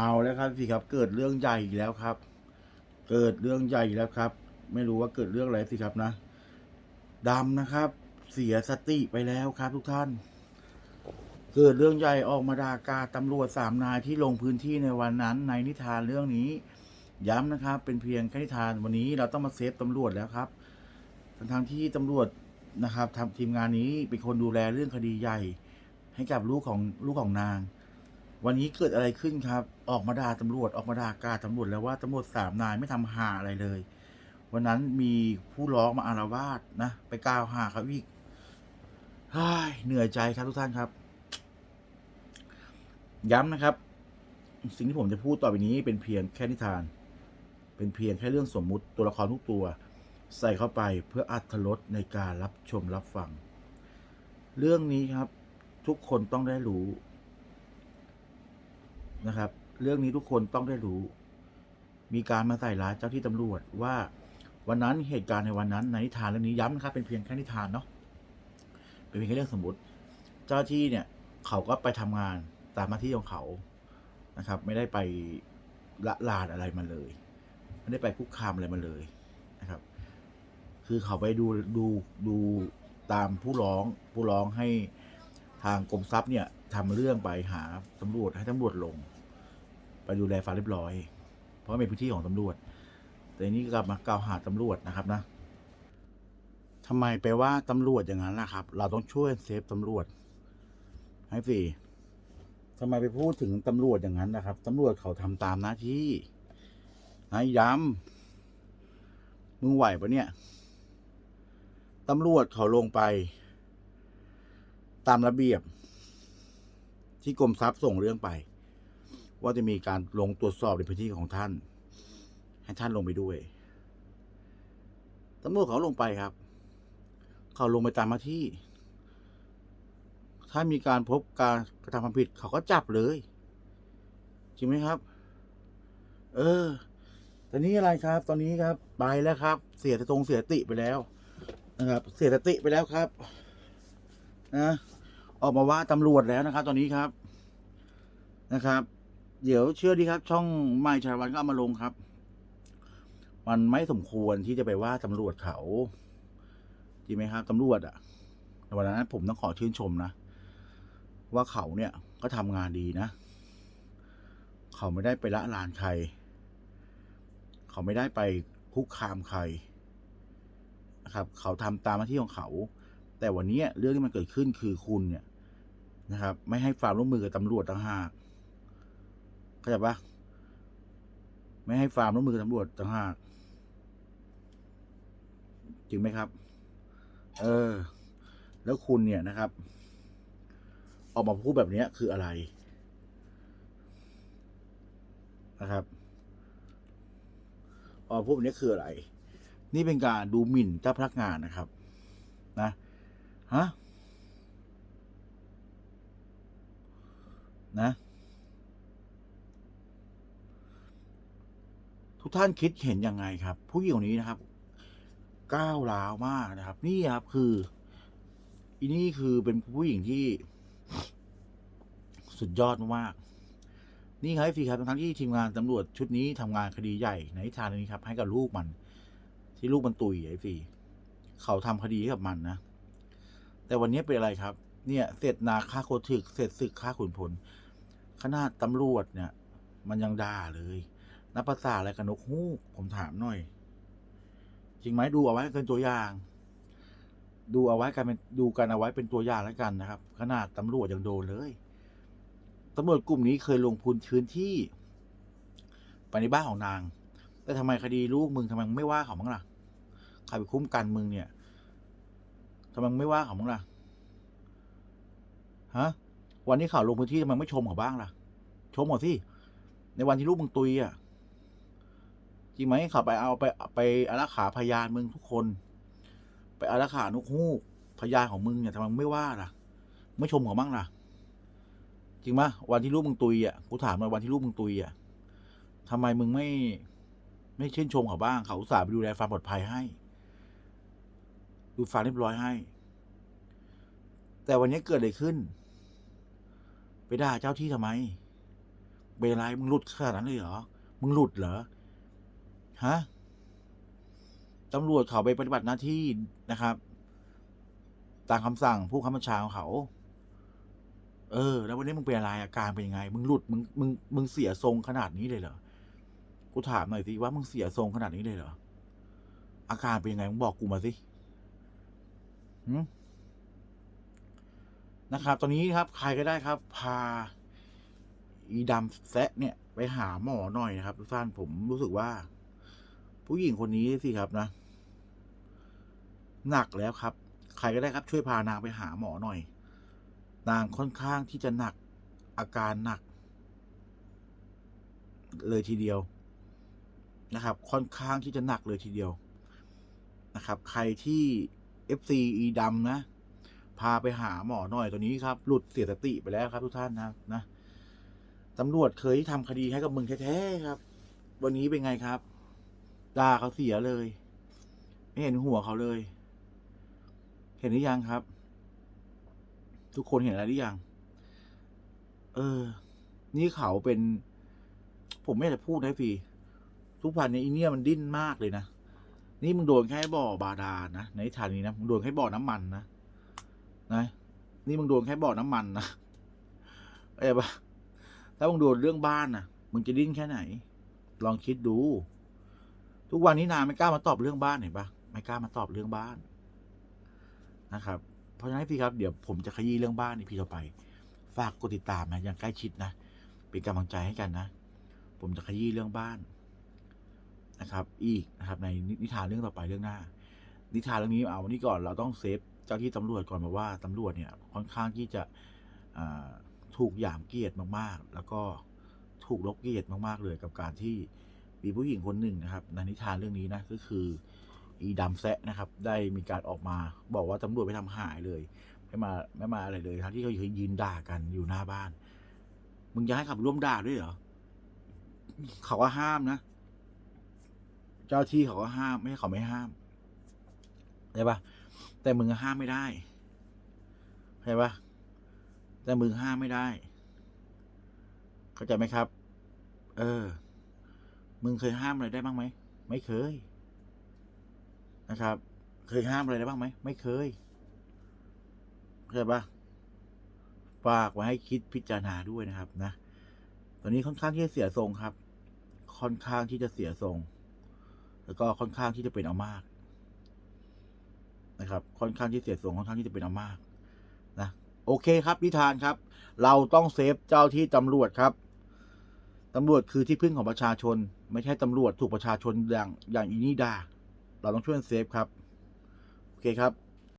เอาแล้วครับสิครับเกิดเรื่องใหญ่อีกแล้วครับ เกิดเรื่องใหญ่อีกแล้วครับ ไม่รู้ว่าเกิดเรื่องอะไรสิครับนะดำนะครับ เสียสติไปแล้วครับ ทุกท่าน เกิดเรื่องใหญ่ออกมาดากาตำรวจสามนายที่ลงพื้นที่ในวันนั้น ในนิทานเรื่องนี้ ย้ำนะครับ เป็นเพียงแค่นิทานวันนี้เราต้องมาเซฟตำรวจแล้วครับทั้งๆที่ตำรวจนะครับทำทีมงานนี้เป็นคนดูแลเรื่องคดีใหญ่ ให้กับลูกของลูกของนาง วันนี้เกิดอะไรขึ้นครับ ออกมาด่าตำรวจออกมาด่ากาตำรวจแล้วว่าตำรวจสามนายไม่ทำหาอะไรเลย วันนั้นมีผู้ร้องมาอารวาสนะ ไปกล่าวหาเขาอีกเฮ้ยเหนื่อยใจครับทุกท่านครับ ย้ำนะครับ สิ่งที่ผมจะพูดต่อไปนี้เป็นเพียงแค่นิทาน เป็นเพียงแค่เรื่องสมมุติตัวละครทุกตัว ใส่เข้าไปเพื่ออัธรสในการรับชมรับฟัง เรื่องนี้ครับ ทุกคนต้องได้รู้ นะครับ เรื่องนี้ทุกคนต้องได้รู้ มีการมาใส่ร้ายเจ้าที่ตำรวจว่าวันนั้นเหตุการณ์ในวันนั้นในนิทานเรื่องนี้ย้ำนะครับเป็นเพียงแค่นิทานเนาะเป็นเพียงแค่เรื่องสมมติ เจ้าที่เนี่ยเขาก็ไปทำงานตามหน้าที่ของเขานะครับ ไม่ได้ไปละลานอะไรมาเลย ไม่ได้ไปคุกคามอะไรมาเลยนะครับ คือเขาไปดูดูดูตามผู้ร้องผู้ร้องให้ทางกรมทรัพย์เนี่ยทำเรื่องไปหาตำรวจให้ตำรวจลง ไปดูแลควาเรียบร้อย เพราะเป็นพื้นที่ของตำรวจ แต่อันนี้กลับมากล่าวหาตำรวจนะครับนะทำไมไปว่าตำรวจอย่างนั้นล่ะครับ เราต้องช่วยเซฟตำรวจ ให้สิทำไมไปพูดถึงตำรวจอย่างนั้นนะครับตำรวจเขาทำตามหน้าที่นะย้ำมึงไหวปะเนี่ยตำรวจเขาลงไป ตามระเบียบ ที่กรมทรัพย์ส่งเรื่องไป ว่าจะมีการลงตรวจสอบในพื้นที่ของท่าน ให้ท่านลงไปด้วยตำรวจเขาลงไปครับ เขาลงไปตามหน้าที่ ถ้ามีการพบการกระทำความผิดเขาก็จับเลย จริงไหมครับ เออ ตอนนี้อะไรครับ ตอนนี้ครับไปแล้วครับ เสียตรงเสียติไปแล้ว นะครับ เสียสติไปแล้วครับนะออกมาว่าตำรวจแล้วนะครับ ตอนนี้ครับนะครับ เดี๋ยวเชื่อดีครับ ช่องไม้ชาวันก็เอามาลงครับ มันไม่สมควรที่จะไปว่าตำรวจเขาจริงไหมครับตำรวจอะในวันนั้นผมต้องขอชื่นชมนะ ว่าเขาเนี่ยก็ทำงานดีนะ เขาไม่ได้ไปละลานใคร เขาไม่ได้ไปคุกคามใครนะครับ เขาทำตามหน้าที่ของเขา แต่วันนี้เรื่องที่มันเกิดขึ้นคือคุณเนี่ยนะครับ ไม่ให้ความร่วมมือกับตำรวจต่างหาก เข้าใจปะไม่ให้ความร่วมมือกับตำรวจต่างหากจริงไหมครับ เออ แล้วคุณเนี่ยนะครับ ออกมาพูดแบบนี้คืออะไรนะครับออกมาพูดแบบนี้คืออะไร นี่เป็นการดูหมิ่นเจ้าพนักงานนะครับ นะฮะนะ ทุกท่านคิดเห็นยังไงครับ ผู้หญิงคนนี้นะครับ ก้าวร้าวมากนะครับ นี่ครับคืออีนี่คือเป็นผู้หญิงที่ สุดยอดมากๆนี่ครับพี่ครับทั้งที่ทีมงานตำรวจชุดนี้ทำงานคดีใหญ่ในทานเรื่องนี้ครับ ให้กับลูกมัน ที่ลูกมันตุยไอ้ฟีเขาทำคดีให้กับมันนะแต่วันนี้เป็นอะไรครับ เนี่ยเสร็จนาฆ่าโคถึกเสร็จศึกฆ่าขุนพลขนาดตำรวจเนี่ย มันยังด่าเลย นับภาษาอะไรกับนกฮูกผมถามหน่อย จริงไหมดูเอาไว้เป็นตัวอย่าง ดูเอาไว้กันเป็นดูกันเอาไว้เป็นตัวอย่างแล้วกันนะครับ ขนาดตำรวจยังโดนเลยตำรวจกลุ่มนี้เคยลงพื้นพื้นที่ไปในบ้านของนาง แต่ทำไมคดีลูกมึงทำไมไม่ว่าเขาบ้างล่ะใครไปคุ้มกันมึงเนี่ยทำไมไม่ว่าเขาบ้างล่ะฮะวันนี้ข่าวลงพื้นที่ทำไมไม่ชมเขาบ้างล่ะ ชมหมดสิในวันที่ลูกมึงตุยอะ จริงไหมเขาไปเอาไปไปอารักขาพยานมึงทุกคน ไปอารักขานุกฮูกพยานของมึงเนี่ยทำไมมึงไม่ว่าล่ะ ไม่ชมเขาบ้างล่ะ จริงไหมวันที่ลูกมึงตุยอะกูถามมาวันที่ลูกมึงตุยอะทำไมมึงไม่ไม่ชื่นชมเขาบ้างเขาอุตส่าห์ไปดูแลความปลอดภัยให้ ดูควาเรียบร้อยให้ แต่วันนี้เกิดอะไรขึ้น ไปด่าเจ้าที่ทำไมเป็นอะไรมึงหลุดขนาดนั้นเลยเหรอ มึงหลุดเหรอ ฮะตำรวจเขาไปปฏิบัติหน้าที่นะครับ ตามคำสั่งผู้คำบัญชาของเขา เออ แล้ววันนี้มึงเป็นอะไรอาการเป็นยังไง มึงหลุดมึงมึงมึงเสียทรงขนาดนี้เลยเหรอกูถามหน่อยสิว่ามึงเสียทรงขนาดนี้เลยเหรออาการเป็นยังไงมึงบอกกูมาสิหืมนะครับ ตอนนี้ครับ ใครก็ได้ครับ พา อีดำแซะเนี่ย ไปหาหมอหน่อยนะครับทุกท่านผมรู้สึกว่า ผู้หญิงคนนี้สิครับนะ หนักแล้วครับ ใครก็ได้ครับช่วยพานางไปหาหมอหน่อย นางค่อนข้างที่จะหนักอาการหนัก เลยทีเดียวนะครับ ค่อนข้างที่จะหนักเลยทีเดียวนะครับ ใครที่ FC อีดำนะ พาไปหาหมอหน่อยตัวนี้ครับ หลุดเสียสติไปแล้วครับ ทุกท่านนะนะตำรวจเคยทำคดีให้กับมึงแท้ๆครับ วันนี้เป็นไงครับ ด่าเขาเสียเลย ไม่เห็นหัวเขาเลย เห็นหรือยังครับ ทุกคนเห็นอะไรหรือยัง เออ นี่เขาเป็น ผมไม่อยากจะพูดนะพี่ ทุกวันนี้อีเนี่ยมันดิ้นมากเลยนะ นี่มึงโดนแค่บ่อบาดาลนะ ในฐานนี้นะมึงโดนแค่บ่อน้ำมันนะ นะ นี่มึงโดนแค่บ่อน้ำมันนะเข้าใจปะถ้ามึงโดนเรื่องบ้านนะมึงจะดิ้นแค่ไหน ลองคิดดู ทุกวันนี้นาไม่กล้ามาตอบเรื่องบ้านเห็นปะไม่กล้ามาตอบเรื่องบ้านนะครับ เพราะฉะนั้นพี่ครับเดี๋ยวผมจะขยี้เรื่องบ้านในพี่ต่อไป ฝากกดติดตามนะอย่างใกล้ชิดนะเป็นกำลังใจให้กันนะ ผมจะขยี้เรื่องบ้านนะครับ อีกนะครับ ในนิทานเรื่องต่อไปเรื่องหน้า นิทานเรื่องนี้เอาวันนี้ก่อนเราต้องเซฟเจ้าที่ตำรวจก่อนมาว่าตำรวจเนี่ยค่อนข้างที่จะถูกหยามเกียรติมากๆ แล้วก็ถูกลบเกียรติมากๆเลยกับการที่ มีผู้หญิงคนหนึ่งนะครับในนิทานเรื่องนี้นะก็คือ อีดำแซะนะครับ ได้มีการออกมาบอกว่าตำรวจไปทำหายเลย ไม่มาไม่มาอะไรเลยทั้งที่เขาอยู่ยืนด่ากันอยู่หน้าบ้าน มึงจะให้ขับร่วมด่าด้วยเหรอเขาก็ห้ามนะ เจ้าที่เขาก็ห้ามไม่ใช่เขาไม่ห้ามใช่ปะแต่มึงห้ามไม่ได้ใช่ปะแต่มึงห้ามไม่ได้ เข้าใจไหมครับ เออ มึงเคยห้ามอะไรได้บ้างไหม ไม่เคย นะครับ เคยห้ามอะไรได้บ้างไหม ไม่เคยเข้าใจปะฝากไว้ให้คิดพิจารณาด้วยนะครับ นะ ตอนนี้ค่อนข้างที่จะเสียทรงครับ ค่อนข้างที่จะเสียทรง แล้วก็ค่อนข้างที่จะเป็นเอามาก นะครับ ค่อนข้างที่เสียทรงค่อนข้างที่จะเป็นเอามาก นะ โอเคครับนิทานครับ เราต้องเซฟเจ้าที่ตำรวจครับ ตำรวจคือที่พึ่งของประชาชน ไม่ใช่ตำรวจถูกประชาชนอย่างอย่างอีนี่ดา เราต้องช่วยเซฟครับ โอเคครับ